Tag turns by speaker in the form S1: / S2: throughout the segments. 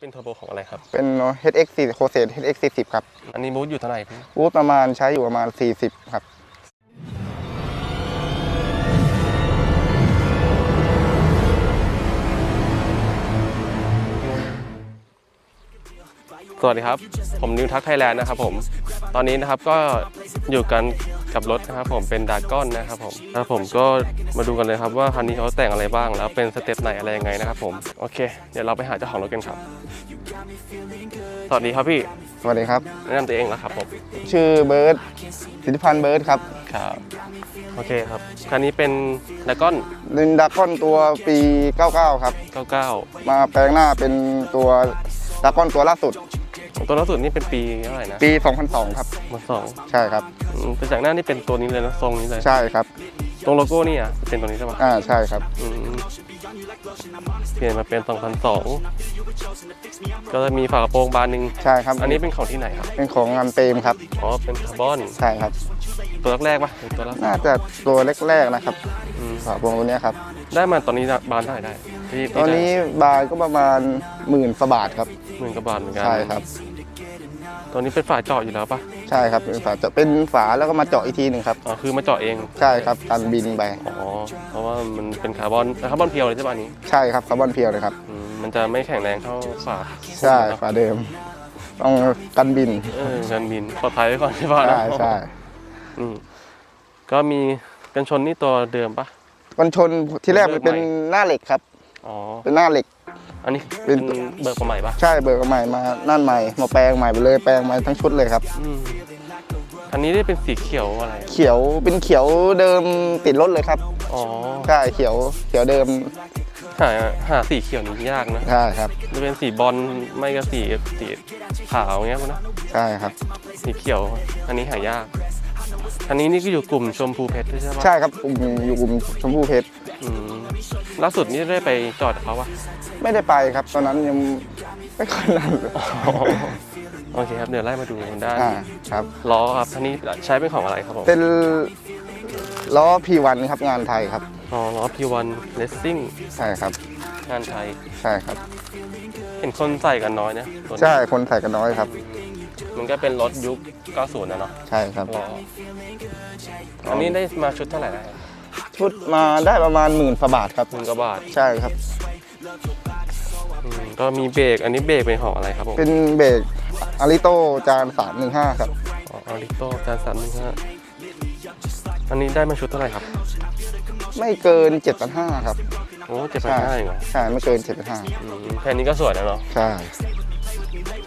S1: เป็นเทอร์โบของอะไรครับ
S2: เป็น HX 4 c o s e HX 40ครับ
S1: อันนี้บูทอยู่เท่าไหร่พี่
S2: วูดประมาณใช้อยู่ประมาณ 40 ครับ
S1: สวัสดีครับ ผมนิวทักไทยแลนด์นะครับผม ตอนนี้นะครับก็อยู่กัน กับรถนะครับผมเป็นดากอนนะครับผมแล้วผมก็มาดูกันเลยครับว่าคันนี้เขาแต่งอะไรบ้าง แล้วเป็นสเต็ปไหนอะไรยังไงนะครับผมโอเค เดี๋ยวเราไปหาเจ้าของรถกันครับสวัสดีครับพี่
S2: สวัสดีครับ
S1: แนะนำตัวเองแล้วครับผม
S2: ชื่อเบิร์ดสิทธิพันธ์เบิร์ดครับ
S1: ครับโอเคครับคันนี้เป็นดากอน
S2: ลินดากอนตัวปี 99 ครับ
S1: 99
S2: มาแปลงหน้าเป็นตัวดากอนตัวล่าสุด
S1: ตัวล่าสุดนี่เป็นปีเท่าไหร่นะ
S2: ปี 2002 ครับ
S1: มาสอง
S2: ใช่ครับ
S1: อืมแต่จากหน้านี่เป็นตัวนี้เลยนะทรงนี้เลย
S2: ใช่ครับ
S1: ตรงโลโก้นี่อะเป็นตัวนี้ใช่ปะ
S2: อ่าใช่ครับ
S1: อืมเปลี่ยนมาเป็น2002ก็จะมีฝากระโปรงบานหนึ่ง
S2: ใช่ครับ
S1: อันนี้เป็นของที่ไหนครับ
S2: เป็นของงานเปรมครับ
S1: อ๋อเป็นคาร์บอน
S2: ใช่ครับ
S1: ตัวแรกๆปะหรือตัวล่าสุด
S2: น่าจะตัวแรกๆนะครับ
S1: อืม
S2: ฝาโปรงตัวเนี้ยครับ
S1: ได้มาตอนนี้บานเท่าไหร่ได้ที่
S2: ตอนนี้บาทก็ประมาณหมื่นสบาทครับ
S1: หมื่นกว่าบาทเหมือนกัน
S2: ใช่ครับ
S1: ตัวนี้เป็นฝาเจาะอยู่แล้วปะ
S2: ใช่ครับเป็นฝาจะเป็นฝาแล้วก็มาเจาะอีกทีหนึ่งครับ
S1: อ๋อคือมาเจาะเอง
S2: ใช่ครับกันบินไป
S1: อ๋อเพราะว่ามันเป็นคาร์บอนคาร์บอนเพียวเลยใช่ปะอันนี้
S2: ใช่ครับคาร์บอนเพียวเลยครับ
S1: อืมมันจะไม่แข็งแรงเท่าฝา
S2: ใช่ฝาเดิมต้องกันบิน
S1: เออกันบินปลอดภัยไว้ก่อนใช่ปะ
S2: ใช่ใช่
S1: อืมก็มีกันชนนี่ตัวเดิมปะ
S2: กันชนที่แรกมันเป็น
S1: เบิกใหม่
S2: หน้าเหล็กครับ
S1: อ๋อ
S2: เป็นหน้าเหล็ก
S1: อันนี้
S2: เป็
S1: เป็นนเบิกมาใหม่ปะ
S2: ใช่เบิกมาใหม่มานั่นใหม่มาแปลงใหม่ไปเลยแปลงใหม่ทั้งชุดเลยครับ
S1: อืมอันนี้ได้เป็นสีเขียวอะไร
S2: เขียวเป็นเขียวเดิมติดรถเลยครับ
S1: อ๋อ
S2: ใช่เขียวเขียวเดิม
S1: หาหาสีเขียวนี่ยากนะ
S2: ใช่ครับ
S1: จะเป็นสีบอลไม่ก็สีสีขาวเงี้ยนะ
S2: ใช่ครับ
S1: สีเขียว อันนี้หายาก อันนี้นี่ก็อยู่กลุ่มชมพูเพชรด้วยใช่ปะ
S2: ใช่ครับกลุ่มอยู่กลุ่มชมพูเพชร
S1: อืมล่าสุดนี่ได้ไปจอดกับเขาปะ
S2: ไม่ได้ไปครับ ตอนนั้นยังไม่ค่อยนั่นเลย
S1: โอเคครับเดี๋ยวไล่มาดูด้าน
S2: อ่าครับ
S1: ล้อครับอันนี้ใช้เป็นของอะไรครับผม
S2: เป็นล้อ P1 ครับงานไทยครับ
S1: อ๋อล้อ P1 Racing
S2: ใช่ครับ
S1: งานไทย
S2: ใช่ครับ
S1: เห็นคนใส่กันน้อยนะตัวนี้
S2: ใช่คนใส่กันน้อยครับ
S1: มันก็เป็นรถยุค 90 นะเนาะ
S2: ใช่ครับ
S1: ล้ออันนี้ได้มาชุดเท่าไหร่ได้
S2: ชุดมาได้ประมาณหมื่นฝาบาทครับ
S1: หมื่นกว่าบาท
S2: ใช่ครับ
S1: อืมก็มีเบรก อันนี้เบรกเป็นของอะไรครับผม
S2: เป็นเบรกอาริโตจาน315ครับ
S1: อ๋ออาริโต้จานสามหนึ่งห้าอันนี้ได้มาชุดเท่าไหร่ครับ
S2: ไม่เกิน7,500ครับ
S1: โอ้เจ็ดพัน
S2: ใช่
S1: ห้าเองเหรอ
S2: ใช่ไม่เกิน7,500
S1: อืมแค่นี้ก็สวยแล้วเนาะ
S2: ใช่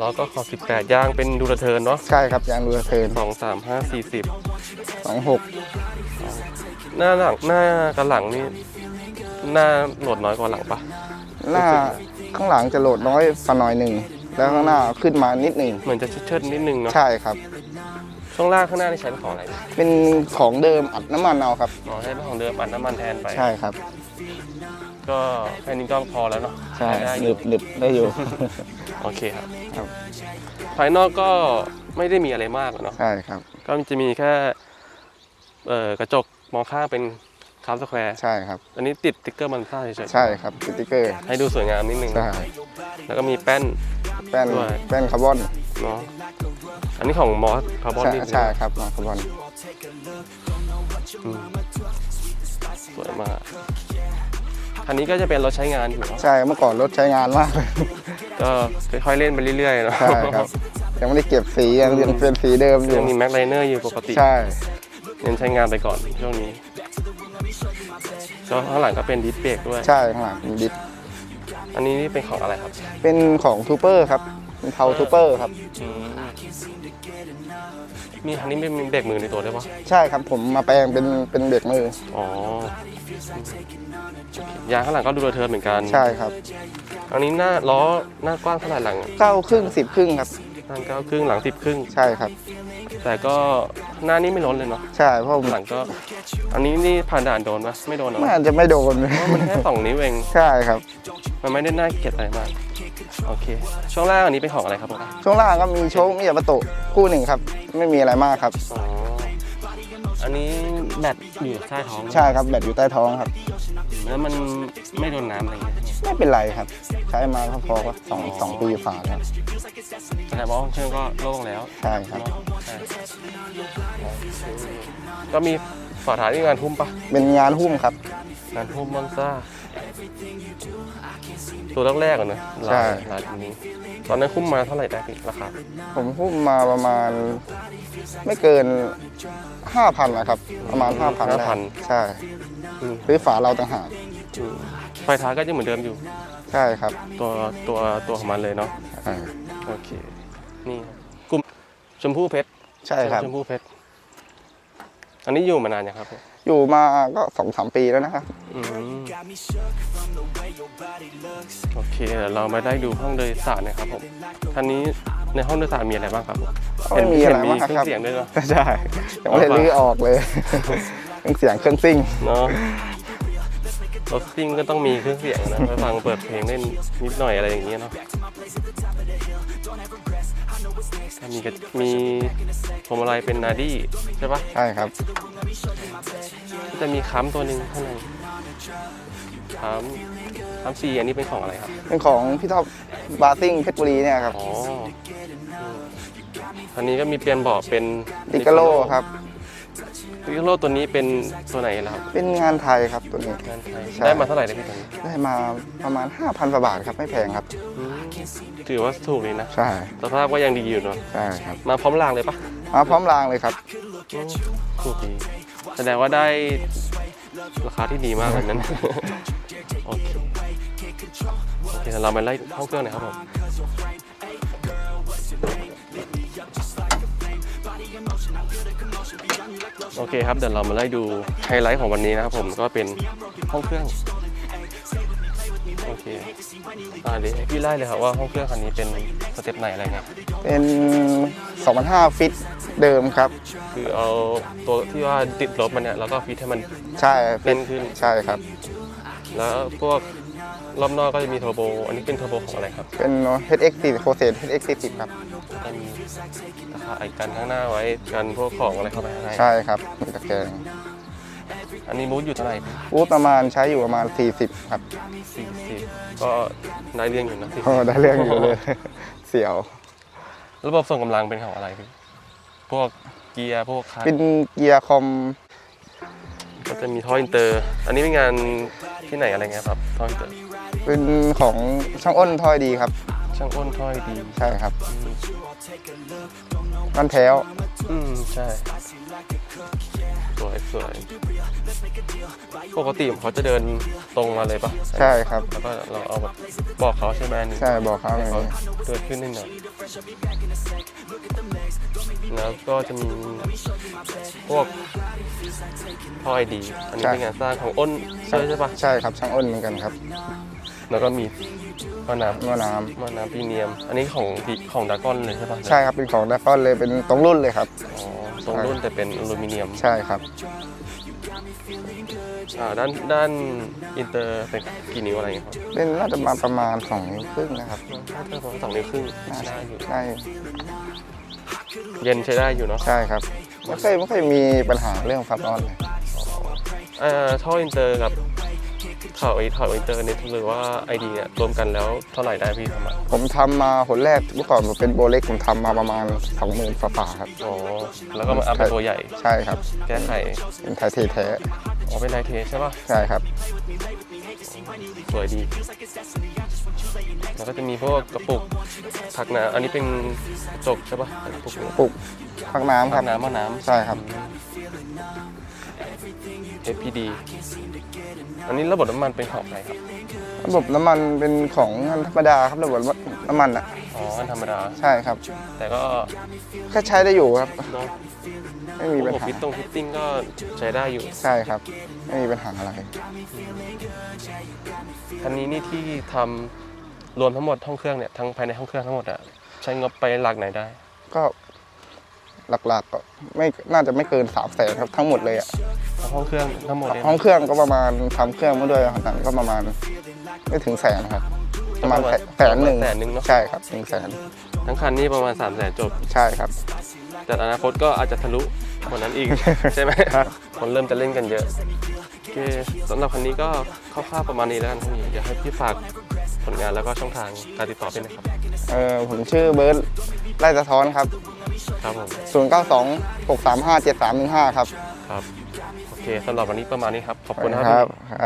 S1: ล้อก็ขอสิบแปดยางเป็นดูระเทิร์นเนาะ
S2: ใช่ครับยางเรือเทิน
S1: สองสามห้าสี่สิบ
S2: 26
S1: หน้าหลังหน้ากับหลังนี่หน้าโหลดน้อยกว่าหลังปะ
S2: หน้าข้างหลังจะโหลดน้อยฝันหน่อยหนึ่งแล้วข้างหน้าขึ้นมานิดหนึ่ง
S1: เหมือนจะเชิดๆนิดนึงเนาะ
S2: ใช่ครับ
S1: ช่วงล่างข้างหน้านี่ใช้เป็นของอะไร
S2: เป็นของเดิมอัดน้ำมันเอาครับ
S1: อ๋อใช้เป็นของเดิมอัดน้ำมันแทนไป
S2: ใช่ครับ
S1: ก็แค่นี้ก็พอแล้วเนาะ
S2: ใช่
S1: ได้อ
S2: หนึ
S1: ยู่
S2: บหนึบได้อยู่
S1: โอเคครับ
S2: ครับ
S1: ภายนอกก็ไม่ได้มีอะไรมากหรอกเนาะ
S2: ใช่ครับ
S1: ก็จะมีแค่เอ่อกระจก มองข้างเป็นคาร์สแควร์
S2: ใช่ครับ
S1: อันนี้ติดสติ๊กเกอร์มันซ่าเฉยๆ
S2: ใช่ครับสติ๊กเกอร์
S1: ให้ดูสวยงามนิดนึง
S2: ใช่
S1: แล้วก็มีแป้น
S2: แป้น
S1: ด้วย
S2: แป้นคาร์บอน
S1: เนาะอันนี้ของมอสคาร์บอน
S2: ใช่
S1: นี่
S2: ใช่ครับมาคาร์บอน
S1: อืมสวยมากอันนี้ก็จะเป็นรถใช้งานอยู่เนาะ
S2: ใช่เมื่อก่อนรถใช้งานมากเลย
S1: ก็ค่อยๆเล่นไปเรื่อยๆเนาะ
S2: ใช่ครับยังไม่ได้เก็บสียังยังเป็นสีเดิมอยู่
S1: ยังมีแม็กไลเนอร์อยู่ปกติ
S2: ใช่
S1: เน้นใช้งานไปก่อนช่วงนี้ก็ข้างหลังก็เป็นดิสเบรกด้วย
S2: ใช่ข้างหลังเป็นดิส
S1: อันนี้นี่เป็นของอะไรครับ
S2: เป็นของทูเปอร์ครับเป็นเทาทูเปอร์ครับ
S1: อืมมีอันนี้เป็นเบรกมือในตัวด้วยปะ
S2: ใช่ครับผมมาแปลงเป็นเป็นเบรกมือ
S1: อ๋อยางข้างหลังก็ดูเรเทิร์นเหมือนกัน
S2: ใช่ครับ
S1: อันนี้หน้าล้อหน้ากว้างเท่าไหร่หลัง
S2: เก้าครึ่งสิบครึ่งครับ
S1: หน้าเก้าครึ่งหลังสิบครึ่ง
S2: ใช่ครับ
S1: แต่ก็หน้านี่ไม่ล้นเลยเนาะ
S2: ใช่เพราะผม
S1: หลังก็ อันนี้นี่ผ่านด่านโดนปะไม่โดนเนอะ
S2: มันอาจจะไม่โดน
S1: เพราะมันแค่สองนิ้วเอง
S2: ใช่ครับ
S1: มันไม่ได้น่าเกลียดอะไรมาก โอเค ช่วงล่างอันนี้เป็นของอะไรครับผม
S2: ช่วงล่างก็มีโชคมียามาโตะคู่หนึ่งครับ ไม่มีอะไรมากครับ
S1: อ๋อ อันนี้แบตอยู่ใต้ท้อง
S2: ใช่ครับแบตอยู่ใต้ท้องครับ
S1: แล้วมันไม่โดนน้ำอะไรเงี้ย
S2: ไม่เป็นไรครับ ใช้มาก็พอก็สองสองปีฝ่าแล้ว
S1: แสดงว่าห้องเครื่องก็โล่งแล้ว
S2: ใช่ครับ
S1: เนาะใช่ก็มีฝาท้ายที่งานหุ้มปะ
S2: เป็นงานหุ้มครับ
S1: งานหุ้มมอนซ่าตัวแรกๆอะนะ
S2: ใช่
S1: ลายลายนี้ ตอนนั้นหุ้มมาเท่าไหร่ได้พี่ราคา
S2: ผมหุ้มมาประมาณไม่เกินห้าพันนะครับ ประมาณห้าพันใช่
S1: อืม
S2: หรือฝาเราต่างหาก
S1: อืมไฟท้ายก็ยังเหมือนเดิมอยู่
S2: ใช่ครับ
S1: ตัวตัวตัวของมันเลยเนาะ
S2: อ่า
S1: โอเค นี่ครับกลุ่มชมพู่เพชร
S2: ใช่ครับ
S1: ชมพู่เพชรอันนี้อยู่มานานยังครับผม
S2: อยู่มาก็สองสามปีแล้วนะครับ
S1: อืมโอเคเดี๋ยวเรามาได้ดูห้องโดยสารนะครับผมท่านนี้ในห้องโดยสารมีอะไรบ้างครับผม
S2: ไม่มีอะไร
S1: เห็น
S2: มาก
S1: เครื่
S2: ค
S1: อ
S2: รับ
S1: งเสียงด้วยเนาะ
S2: ใช่ยังไม่ได้รื้อออกเลยเครื่องเสียงเครื่องซิ่ง
S1: เนาะรถซิ่งก็ต้องมีเครื่องเสียงนะไปฟังเปิดเพลงเล่นนิดหน่อยอะไรอย่างเงี้ยเนาะ ก็มีกระมีพวงมาลัยเป็นนาดี้ใช่ปะ
S2: ใช่ครับ
S1: ก็จะมีค้ำตัวหนึ่งข้างในค้ำค้ำซีอันนี้เป็นของอะไรครับ
S2: เป็นของพี่ท็อปบาร์ซิ่งเพชรบุรีเนี่ยครับ
S1: อ๋ออืมอันนี้ก็มีเปลี่ยนเบาะเป็น
S2: ดิกาโลครับ
S1: ดิกาโลตัวนี้เป็นตัวไหนล่ะครับ
S2: เป็นงานไทยครับตัวนี้
S1: งานไทย
S2: ใช่
S1: ได้มาเท่าไหร่นะพี่ตอนนี้
S2: ได้มาประมาณ5,000กว่าบาทครับไม่แพงครับ
S1: อืม ถือว่าถูกเลยนะ
S2: ใช่
S1: สภาพก็ยังดีอยู่เนาะ
S2: ใช่ครับ
S1: มาพร้อมรางเลยปะ
S2: มาพร้อมรางเลยครับ
S1: อืมถูกดี แสดงว่าได้ราคาที่ดีมากเลยนั้น โอเคโอเคเรามาไล่ห้องเครื่องหน่อยครับผมโอเคครับเดี๋ยวเรามาไล่ดูไฮไลท์ของวันนี้นะครับผมก็เป็นห้องเครื่องโอเคอ่าเดี๋ยวให้พี่ไล่เลยครับว่าห้องเครื่องคันนี้เป็นสเต็ปไหนอะไรไง
S2: เป็น 2,500 ฟิตเดิมครับ
S1: คือเอาตัวที่ว่าติดลบมันเนี่ยแล้วก็ฟิตให้มัน
S2: ใช่ฟิ
S1: เล่
S2: ต
S1: นขึ้น
S2: ใช่ครับ
S1: แล้วพวกรอบนอกก็จะมีเทอร์โบ อันนี้เป็นเทอร์โบของอะไรครับ
S2: เป็น HX 4 p r o c e s HX 40 ครับ
S1: จะมีตะข่ายกันข้างหน้าไว้กันพวกของอะไรเข้าไปข้างใน
S2: ใช่ครับมีตะแกรง
S1: อันนี้มูดอยู่เท่าไหร่
S2: วูดประมาณใช้อยู่ประมาณ 40 ครับ
S1: สี่สิบก็ได้เรื่องอยู่นะ40
S2: โอ้ได้เรื่องอยู่เลย เสียว
S1: ระบบส่งกำลังเป็นของอะไรพี่พวกเกียร์พวกคัส
S2: เป็นเกียร์คอม
S1: ก็จะมีท่ออินเตอร์ อันนี้เป็นงานที่ไหนอะไรเงี้ยครับท่ออินเตอร์
S2: เป็นของช่างอ้นทอยดีครับ
S1: ช่างอ้นท่อยดี
S2: ใช่ครับ
S1: อืม
S2: บ้านแท้ว
S1: อืมใช่ สวยสวยปกติเขาจะเดินตรงมาเลยปะ
S2: ใช่ครับ
S1: แล้วก็เราเอาแบบบอกเขาใช่ไหมอันนี้
S2: ใช่บอกเขาอย่าง
S1: เขา
S2: นี้
S1: เดินขึ้นนิดหน่อยแล้วก็จะมีพวกท่อไอดี อันนี้เป็นงานสร้างของอ้นใช่ใช่ปะ
S2: ใช่ครับช่างอ้นเหมือนกันครับ
S1: แล้วก็มีหม้อน้
S2: หม้อน้ำ
S1: หม้อน้ำพรีเมียม อันนี้ของดีของดากอนเลยใช่ปะำ
S2: ใช่ครับเป็นของดากอนเลยเป็นตรงรุ่นเลยครับ
S1: อ๋อ ทรงรุ่นแต่เป็นอลูมิเนียม
S2: ใช่ครับ
S1: อ่าด้านด้านอินเตอร์เป็นกี่นิ้วอะไรอย่างเงี้ยครับ
S2: เป็นน่าจะมาประมาณ2นิ้วครึ่งนะครับ
S1: ถ้าเทียบกับสองนิ้วครึ่ง
S2: น่า
S1: ได้อยู่
S2: ได้
S1: เย็นใช้ได้อยู่เนาะ
S2: ใช่ครับไม่เคยไม่เคยมีปัญหาเรื่องความร้อนเลย
S1: อ่าท่ออินเตอร์กับ เถาไอเถาอินเตอร์เนี่ยหรือว่าไอดีเนี่ยรวมกันแล้วเท่าไหร่ได้พี่ทำอะ
S2: ผมทำมาผลแรกเมื่อก่อนผมเป็นโบเล็กผมทำมาประมาณ20,000ฝ่าๆครับ
S1: อ๋อแล้วก็มาอัพเป็นตัวใหญ่
S2: ใช่ครับ
S1: แก้ไข
S2: เป็นไทยเทแท้
S1: อ๋อเป็นไดเทสใช่ป่ะ
S2: ใช่ครับ
S1: สวยดี แล้วก็จะมีพวกกระปุกผักน้ำอันนี้เป็นกระจกใช่ป่ะกระปุกเนี่ย
S2: ปลุกพักน้ำค
S1: ผั
S2: รับ
S1: กน้ำหม้อน้ำ
S2: ใช่ครับ
S1: FPD อันนี้ระบบน้ำมันเป็นของใครครับ
S2: ระบบน้ำมันเป็นของธรรมดาครับระบบน้ำมันอะ
S1: อ๋ออันธรรมดา
S2: ใช่ครับ
S1: แต่ก็
S2: แค่ใช้ได้อยู่ครับ
S1: เนาะ
S2: ไม่มี
S1: ระ
S2: ปัญ
S1: บบ
S2: หา
S1: ฟิตตรงฟิตติ้งก็ใช้ได้อยู่
S2: ใช่ครับ ไม่มีปัญหาอะไร
S1: คันนี้นี่ที่ทำรวมทั้งหมดห้องเครื่องเนี่ยทั้งภายในห้องเครื่องทั้งหมดอะใช้งบไปหลักไหนได้
S2: ก็ หลักๆก็ไม่น่าจะไม่เกินสามแสนครับทั้งหมดเลยอะ
S1: กัห้องเครื่องทั้งหมดเห้
S2: องเครื่องก็ประมาณทำเครื่องมาด้วยทั้หนังก็ประมาณไม่ถึงแสนครับ ประมาณแสนหนึ่ง
S1: แสนหนึ่งเนาะ
S2: ใช่ครับหนึ่งแสน
S1: ทั้งคันนี่ประมาณสามแสนจบ
S2: ใช่ครับ
S1: แต่อนาคตก็อาจจะทะลุกว่านั้นอีกใช่ไหม
S2: ค
S1: นเริ่มจะเล่นกันเยอะโอเคสำหรับคันนี้ก็คร่าวๆประมาณนี้แล้วกันพี่อยากให้พี่ฝากผลงานแล้วก็ช่องทางการติดต่อไปนะครับ
S2: เออผมชื่อเบิร์ดไล่สะท้อนครับ
S1: ครับผม
S2: 0926357315 ครับ
S1: ครับ โอเคสำหรับวันนี้ประมาณนี้ครับ ขอบคุณครั
S2: บ
S1: ค
S2: รับ